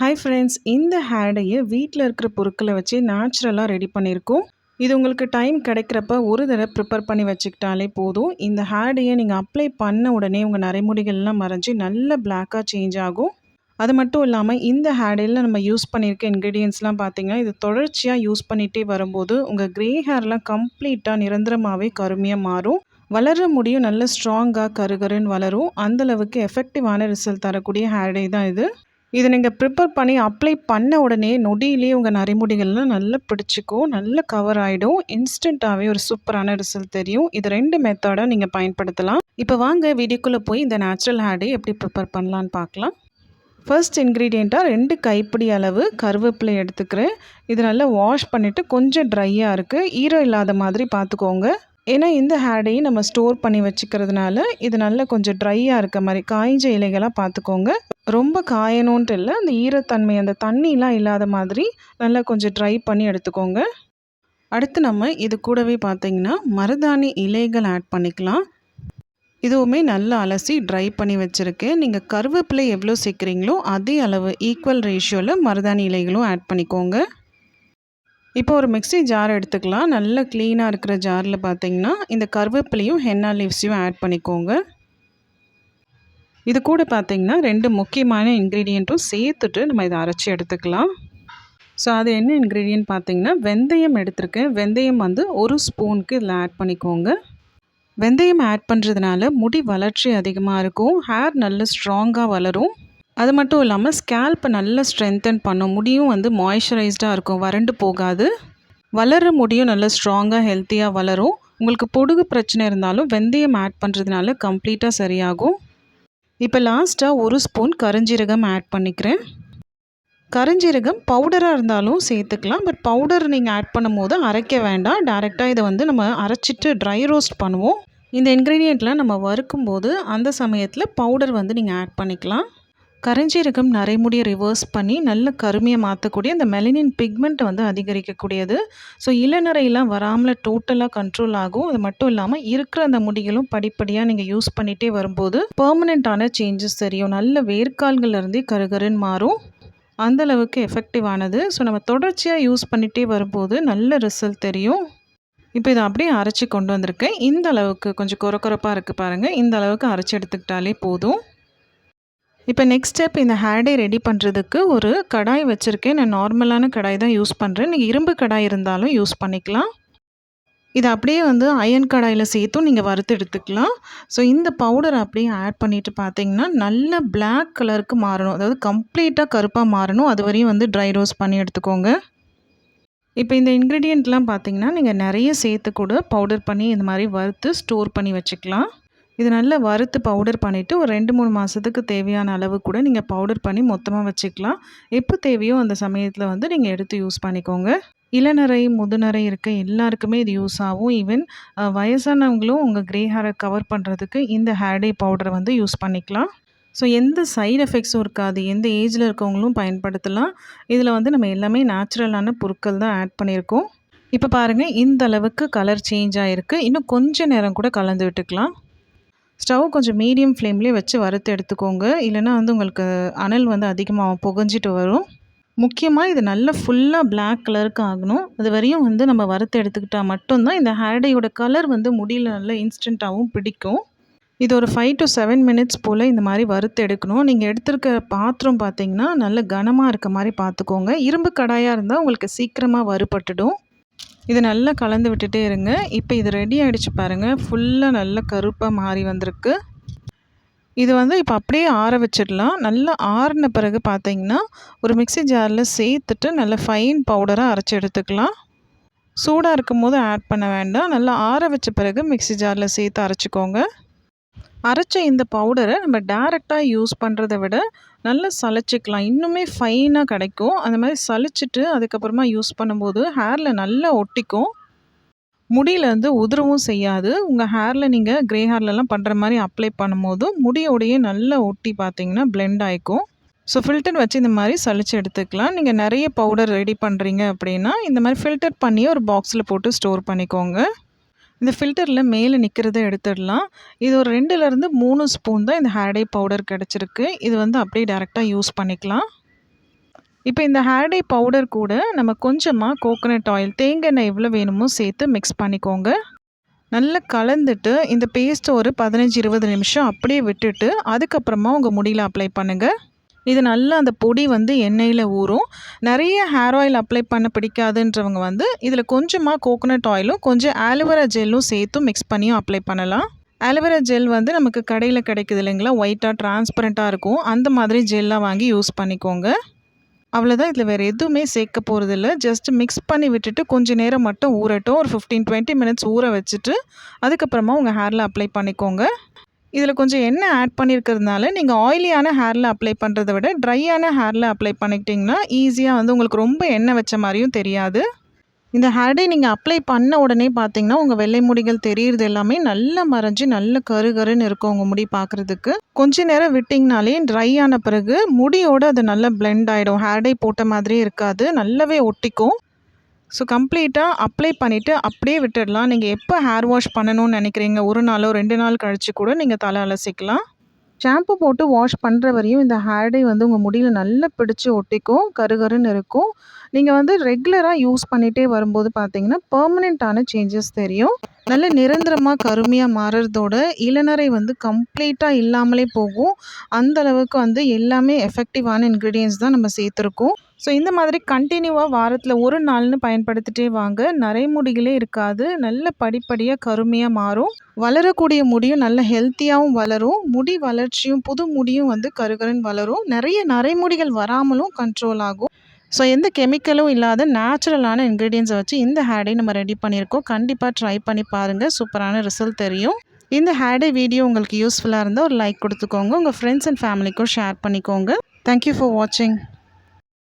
Hi friends இந்த ஹேடையை வீட்டில் இருக்கிற பொருட்களை வச்சு நேச்சுரலாக ரெடி பண்ணியிருக்கோம். இது உங்களுக்கு டைம் கிடைக்கிறப்ப ஒரு தடவை ப்ரிப்பேர் பண்ணி வச்சுக்கிட்டாலே போதும். இந்த ஹேடையை நீங்கள் அப்ளை பண்ண உடனே உங்கள் நரைமுடிகள்லாம் மறைஞ்சி நல்ல பிளாக்காக சேஞ்ச் ஆகும். அது மட்டும் இல்லாமல் இந்த ஹேடையில் நம்ம யூஸ் பண்ணியிருக்க இன்க்ரீடியன்ஸ்லாம் பார்த்தீங்கன்னா இது தொடர்ச்சியாக யூஸ் பண்ணிகிட்டே வரும்போது உங்கள் க்ரே ஹேர்லாம் கம்ப்ளீட்டாக நிரந்தரமாகவே கருமையாக மாறும். வளர முடியும் நல்ல ஸ்ட்ராங்காக கருகருன்னு வளரும். அந்தளவுக்கு எஃபெக்டிவான ரிசல்ட் தரக்கூடிய ஹேடை தான் இது. இதை நீங்கள் ப்ரிப்பேர் பண்ணி அப்ளை பண்ண உடனே நொடியிலேயே உங்கள் நரைமுடிகள்லாம் நல்லா பிடிச்சிக்கும் நல்லா கவர் ஆகிடும் இன்ஸ்டண்ட்டாகவே ஒரு சூப்பரான ரிசல்ட் தெரியும். இது ரெண்டு மெத்தடாக நீங்கள் பயன்படுத்தலாம். இப்போ வாங்க வீடியோக்குள்ளே போய் இந்த நேச்சுரல் ஹேடை எப்படி ப்ரிப்பேர் பண்ணலான்னு பார்க்கலாம். ஃபர்ஸ்ட் இன்க்ரீடியண்ட்டாக ரெண்டு கைப்பிடி அளவு கருவேப்பிலை எடுத்துக்கிறேன். இது நல்லா வாஷ் பண்ணிவிட்டு கொஞ்சம் ட்ரையாக இருக்குது ஈரம் இல்லாத மாதிரி பார்த்துக்கோங்க. ஏன்னா இந்த ஹேடையும் நம்ம ஸ்டோர் பண்ணி வச்சுக்கிறதுனால இது நல்லா கொஞ்சம் ட்ரையாக இருக்க மாதிரி காய்ஞ்ச இலைகளாக பார்த்துக்கோங்க ரொம்ப காயணுன்ட்டு இல்லை அந்த ஈரத்தன்மை அந்த தண்ணிலாம் இல்லாத மாதிரி நல்லா கொஞ்சம் ட்ரை பண்ணி எடுத்துக்கோங்க. அடுத்து நம்ம இது கூடவே பார்த்திங்கன்னா மருதாணி இலைகள் ஆட் பண்ணிக்கலாம். இதுவுமே நல்லா அலசி ட்ரை பண்ணி வச்சுருக்கேன். நீங்கள் கருவேப்பிலை எவ்வளோ சேர்க்குறீங்களோ அதே அளவு ஈக்குவல் ரேஷியோவில் மருதாணி இலைகளும் ஆட் பண்ணிக்கோங்க. இப்போ ஒரு மிக்சி ஜார் எடுத்துக்கலாம். நல்ல க்ளீனாக இருக்கிற ஜாரில் பார்த்தீங்கன்னா இந்த கருவேப்பிலையும் ஹென்னா லீவ்ஸையும் ஆட் பண்ணிக்கோங்க. இது கூட பார்த்திங்கன்னா ரெண்டு முக்கியமான இன்க்ரீடியண்ட்டும் சேர்த்துட்டு நம்ம இதை அரைச்சி எடுத்துக்கலாம். ஸோ அது என்ன இன்க்ரீடியன்ட் பார்த்திங்கன்னா வெந்தயம் எடுத்திருக்கேன். வெந்தயம் வந்து ஒரு ஸ்பூனுக்கு இதில் ஆட் பண்ணிக்கோங்க. வெந்தயம் ஆட் பண்ணுறதுனால முடி வளர்ச்சி அதிகமாக இருக்கும். ஹேர் நல்ல ஸ்ட்ராங்காக வளரும். அது மட்டும் இல்லாமல் ஸ்கேல்ப்பை நல்லா ஸ்ட்ரென்தன் பண்ணும் முடியும் வந்து மாய்ஸ்சரைஸ்டாக இருக்கும் வறண்டு போகாது. வளர முடியும் நல்லா ஸ்ட்ராங்காக ஹெல்த்தியாக வளரும். உங்களுக்கு பொடுகு பிரச்சனை இருந்தாலும் வெந்தயம் ஆட் பண்ணுறதுனால கம்ப்ளீட்டாக சரியாகும். இப்போ லாஸ்ட்டாக ஒரு ஸ்பூன் கருஞ்சீரகம் ஆட் பண்ணிக்கிறேன். கருஞ்சீரகம் பவுடராக இருந்தாலும் சேர்த்துக்கலாம் பட் பவுடர் நீங்கள் ஆட் பண்ணும்போது அரைக்க வேண்டாம். டேரெக்டாக இதை வந்து நம்ம அரைச்சிட்டு ட்ரை ரோஸ்ட் பண்ணுவோம். இந்த இன்க்ரீடியண்ட்லாம் நம்ம வறுக்கும் போது அந்த சமயத்தில் பவுடர் வந்து நீங்கள் ஆட் பண்ணிக்கலாம். கரைஞ்சீரகம் நரைமுடியை ரிவர்ஸ் பண்ணி நல்ல கருமையை மாற்றக்கூடிய அந்த மெலனின் பிக்மெண்ட்டை வந்து அதிகரிக்கக்கூடியது. ஸோ இளநரையெல்லாம் வராமல் டோட்டலாக கண்ட்ரோல் ஆகும். அது மட்டும் இல்லாமல் இருக்கிற அந்த முடிகளும் படிப்படியாக நீங்கள் யூஸ் பண்ணிகிட்டே வரும்போது பர்மனெண்ட்டான சேஞ்சஸ் தெரியும். நல்ல வேர்க்கால்கள்லேருந்தே கருகருன்னு மாறும். அந்தளவுக்கு எஃபெக்டிவானது ஸோ நம்ம தொடர்ச்சியாக யூஸ் பண்ணிகிட்டே வரும்போது நல்ல ரிசல்ட் தெரியும். இப்போ இதை அப்படியே அரைச்சி கொண்டு வந்திருக்கேன். இந்த அளவுக்கு கொஞ்சம் குறக்குறப்பாக இருக்குது பாருங்கள் இந்த அளவுக்கு அரைச்சி எடுத்துக்கிட்டாலே போதும். இப்போ நெக்ஸ்ட் ஸ்டெப் இந்த ஹேடை ரெடி பண்ணுறதுக்கு ஒரு கடாய் வச்சுருக்கேன். நான் நார்மலான கடாய் தான் யூஸ் பண்ணுறேன் நீங்கள் இரும்பு கடாய் இருந்தாலும் யூஸ் பண்ணிக்கலாம். இதை அப்படியே வந்து அயன் கடாயில் சேர்த்தும் நீங்கள் வறுத்து எடுத்துக்கலாம். ஸோ இந்த பவுடர் அப்படியே ஆட் பண்ணிவிட்டு பார்த்தீங்கன்னா நல்ல பிளாக் கலருக்கு மாறணும். அதாவது கம்ப்ளீட்டாக கருப்பாக மாறணும். அது வரையும் வந்து ட்ரை ரோஸ் பண்ணி எடுத்துக்கோங்க. இப்போ இந்த இன்க்ரீடியண்ட்லாம் பார்த்தீங்கன்னா நீங்கள் நிறைய சேர்த்து கூட பவுடர் பண்ணி இந்த மாதிரி வறுத்து ஸ்டோர் பண்ணி வச்சுக்கலாம். இது நல்லா வறுத்து பவுடர் பண்ணிவிட்டு ஒரு ரெண்டு மூணு மாதத்துக்கு தேவையான அளவு கூட நீங்கள் பவுடர் பண்ணி மொத்தமாக வச்சுக்கலாம். எப்போ தேவையோ அந்த சமயத்தில் வந்து நீங்கள் எடுத்து யூஸ் பண்ணிக்கோங்க. இளநரை முதுநரை இருக்க எல்லாருக்குமே இது யூஸ் ஆகும். ஈவன் வயசானவங்களும் உங்கள் க்ரே ஹேரை கவர் பண்ணுறதுக்கு இந்த ஹேர்டே பவுடரை வந்து யூஸ் பண்ணிக்கலாம். ஸோ எந்த சைடு எஃபெக்ட்ஸும் இருக்காது. எந்த ஏஜில் இருக்கவங்களும் பயன்படுத்தலாம். இதில் வந்து நம்ம எல்லாமே நேச்சுரலான பொருட்கள் தான் ஆட் பண்ணியிருக்கோம். இப்போ பாருங்கள் இந்த அளவுக்கு கலர் சேஞ்ச் ஆகிருக்கு இன்னும் கொஞ்சம் நேரம் கூட கலந்து விட்டுக்கலாம். ஸ்டவ் கொஞ்சம் மீடியம் ஃப்ளேம்லேயே வச்சு வறுத்து எடுத்துக்கோங்க. இல்லைனா வந்து உங்களுக்கு அனல் வந்து அதிகமாக புகஞ்சிட்டு வரும். முக்கியமாக இது நல்லா ஃபுல்லாக பிளாக் கலருக்கு ஆகணும். அது வரையும் வந்து நம்ம வறுத்து எடுத்துக்கிட்டால் மட்டும்தான் இந்த ஹேடையோட கலர் வந்து முடியல நல்லா இன்ஸ்டண்ட்டாகவும் பிடிக்கும். இது ஒரு ஃபைவ் டு செவன் மினிட்ஸ் போல் இந்த மாதிரி வறுத்து எடுக்கணும். நீங்கள் எடுத்துருக்க பாத்திரம் பார்த்தீங்கன்னா நல்ல கனமாக இருக்க மாதிரி பார்த்துக்கோங்க இரும்பு கடாயாக இருந்தால் உங்களுக்கு சீக்கிரமாக வறுபட்டுடும். இது நல்லா கலந்து விட்டுட்டே இருங்க. இப்போ இது ரெடி ஆகிடுச்சு பாருங்கள் ஃபுல்லாக நல்லா கருப்பாக மாறி வந்திருக்கு. இது வந்து இப்போ அப்படியே ஆற வச்சிடலாம். நல்லா ஆறின பிறகு பார்த்தீங்கன்னா ஒரு மிக்சி ஜாரில் சேர்த்துட்டு நல்லா ஃபைன் பவுடராக அரைச்சி எடுத்துக்கலாம். சூடாக இருக்கும் போது ஆட் பண்ண வேண்டாம். நல்லா ஆற வச்ச பிறகு மிக்சி ஜாரில் சேர்த்து அரைச்சிக்கோங்க. அரைச்ச இந்த பவுடரை நம்ம டேரெக்டாக யூஸ் பண்ணுறத விட நல்லா சளிச்சிக்கலாம். இன்னுமே ஃபைனாக கிடைக்கும். அந்த மாதிரி சளிச்சிட்டு அதுக்கப்புறமா யூஸ் பண்ணும்போது ஹேரில் நல்லா ஒட்டிக்கும். முடியில் வந்து உதிரவும் செய்யாது. உங்கள் ஹேரில் நீங்கள் க்ரே ஹேர்லலாம் பண்ணுற மாதிரி அப்ளை பண்ணும்போது முடியோடையே நல்லா ஒட்டி பார்த்தீங்கன்னா பிளெண்ட் ஆகிக்கும் ஸோ ஃபில்டர் வச்சு இந்த மாதிரி சளிச்சு எடுத்துக்கலாம். நீங்கள் நிறைய பவுடர் ரெடி பண்ணுறீங்க அப்படின்னா இந்த மாதிரி ஃபில்டர் பண்ணி ஒரு பாக்ஸில் போட்டு ஸ்டோர் பண்ணிக்கோங்க. இந்த ஃபில்டரில் மேலே நிற்கிறத எடுத்துடலாம். இது ஒரு ரெண்டுலேருந்து மூணு ஸ்பூன் தான் இந்த ஹேர்டே பவுடர் கிடச்சிருக்கு. இது வந்து அப்படியே டேரெக்டாக யூஸ் பண்ணிக்கலாம். இப்போ இந்த ஹேர்டே பவுடர் கூட நம்ம கொஞ்சமாக கோகோனட் ஆயில் தேங்காய் எண்ணெய் எவ்வளோ வேணுமோ சேர்த்து மிக்ஸ் பண்ணிக்கோங்க. நல்லா கலந்துட்டு இந்த பேஸ்ட்டை ஒரு பதினஞ்சு இருபது நிமிஷம் அப்படியே விட்டுட்டு அதுக்கப்புறமா உங்கள் முடியில் அப்ளை பண்ணுங்கள் இது நல்லா அந்த பொடி வந்து எண்ணெயில் ஊறும். நிறைய ஹேர் ஆயில் அப்ளை பண்ண பிடிக்காதுன்றவங்க வந்து இதில் கொஞ்சமாக கோகோனட் ஆயிலும் கொஞ்சம் ஆலோவேரா ஜெல்லும் சேர்த்தும் மிக்ஸ் பண்ணியும் அப்ளை பண்ணலாம். ஆலோவேரா ஜெல் வந்து நமக்கு கடையில் கிடைக்குது இல்லைங்களா? ஒயிட்டாக டிரான்ஸ்பரண்ட்டாக இருக்கும். அந்த மாதிரி ஜெல்லாம் வாங்கி யூஸ் பண்ணிக்கோங்க. அவ்வளோதான் இதில் வேறு எதுவுமே சேர்க்க போகிறதில்ல ஜஸ்ட் மிக்ஸ் பண்ணி விட்டுட்டு கொஞ்சம் நேரம் மட்டும் ஊறட்டும். ஒரு ஃபிஃப்டீன் டுவெண்ட்டி மினிட்ஸ் ஊற வச்சுட்டு அதுக்கப்புறமா உங்கள் ஹேரில் அப்ளை பண்ணிக்கோங்க. இதில் கொஞ்சம் எண்ணெய் ஆட் பண்ணியிருக்கிறதுனால நீங்கள் ஆயிலியான ஹேரில் அப்ளை பண்ணுறத விட ட்ரையான ஹேரில் அப்ளை பண்ணிக்கிட்டிங்கன்னா ஈஸியாக வந்து உங்களுக்கு ரொம்ப எண்ணெய் வச்ச மாதிரியும் தெரியாது. இந்த ஹேர்டே நீங்கள் அப்ளை பண்ண உடனே பார்த்தீங்கன்னா உங்கள் வெள்ளை முடிகள் தெரியுறது எல்லாமே நல்லா மறைஞ்சு நல்ல கரு கருன்னு இருக்கும் உங்கள் முடி பார்க்குறதுக்கு. கொஞ்ச நேரம் விட்டிங்கனாலே ட்ரை ஆன பிறகு முடியோடு அது நல்லா பிளெண்ட் ஆகிடும் ஹேர்டே போட்ட மாதிரியே இருக்காது. நல்லாவே ஒட்டிக்கும். ஸோ கம்ப்ளீட்டாக அப்ளை பண்ணிவிட்டு அப்படியே விட்டுடலாம். நீங்கள் எப்போ ஹேர் வாஷ் பண்ணணும்னு நினைக்கிறீங்க? ஒரு நாளோ ரெண்டு நாள் கழித்து கூட நீங்கள் தலை அலசிக்கலாம். ஷாம்பு போட்டு வாஷ் பண்ணுற வரையும் இந்த ஹேர் டே வந்து உங்கள் முடியில் நல்லா பிடிச்சி ஒட்டிக்கும் கருகருன்னு இருக்கும். நீங்கள் வந்து ரெகுலராக யூஸ் பண்ணிகிட்டே வரும்போது பார்த்தீங்கன்னா பர்மனெண்ட்டான சேஞ்சஸ் தெரியும். நல்ல நிரந்தரமாக கருமையாக மாறுறதோட இளநரை வந்து கம்ப்ளீட்டாக இல்லாமலே போகும். அந்த அளவுக்கு வந்து எல்லாமே எஃபெக்டிவான இன்க்ரீடியன்ஸ் தான் நம்ம சேர்த்துருக்கோம். ஸோ இந்த மாதிரி கண்டினியூவாக வாரத்தில் ஒரு நாள்னு பயன்படுத்திட்டே வாங்க. நரைமுடிகளே இருக்காது. நல்ல படிப்படியாக கருமையாக மாறும். வளரக்கூடிய முடியும் நல்ல ஹெல்த்தியாகவும் வளரும். முடி வளர்ச்சியும் புது முடியும் வந்து கருகருன்னு வளரும். நிறைய நரைமுடிகள் வராமலும் கண்ட்ரோல் ஆகும். ஸோ எந்த கெமிக்கலும் இல்லாத நேச்சுரலான இன்க்ரீடியன்ஸை வச்சு இந்த ஹேடை நம்ம ரெடி பண்ணியிருக்கோம். கண்டிப்பாக ட்ரை பண்ணி பாருங்கள் சூப்பரான ரிசல்ட் தெரியும். இந்த ஹேடை வீடியோ உங்களுக்கு யூஸ்ஃபுல்லாக இருந்தால் ஒரு லைக் கொடுத்துக்கோங்க. உங்கள் ஃப்ரெண்ட்ஸ் அண்ட் ஃபேமிலிக்கும் ஷேர் பண்ணிக்கோங்க. தேங்க்யூ ஃபார் வாட்சிங்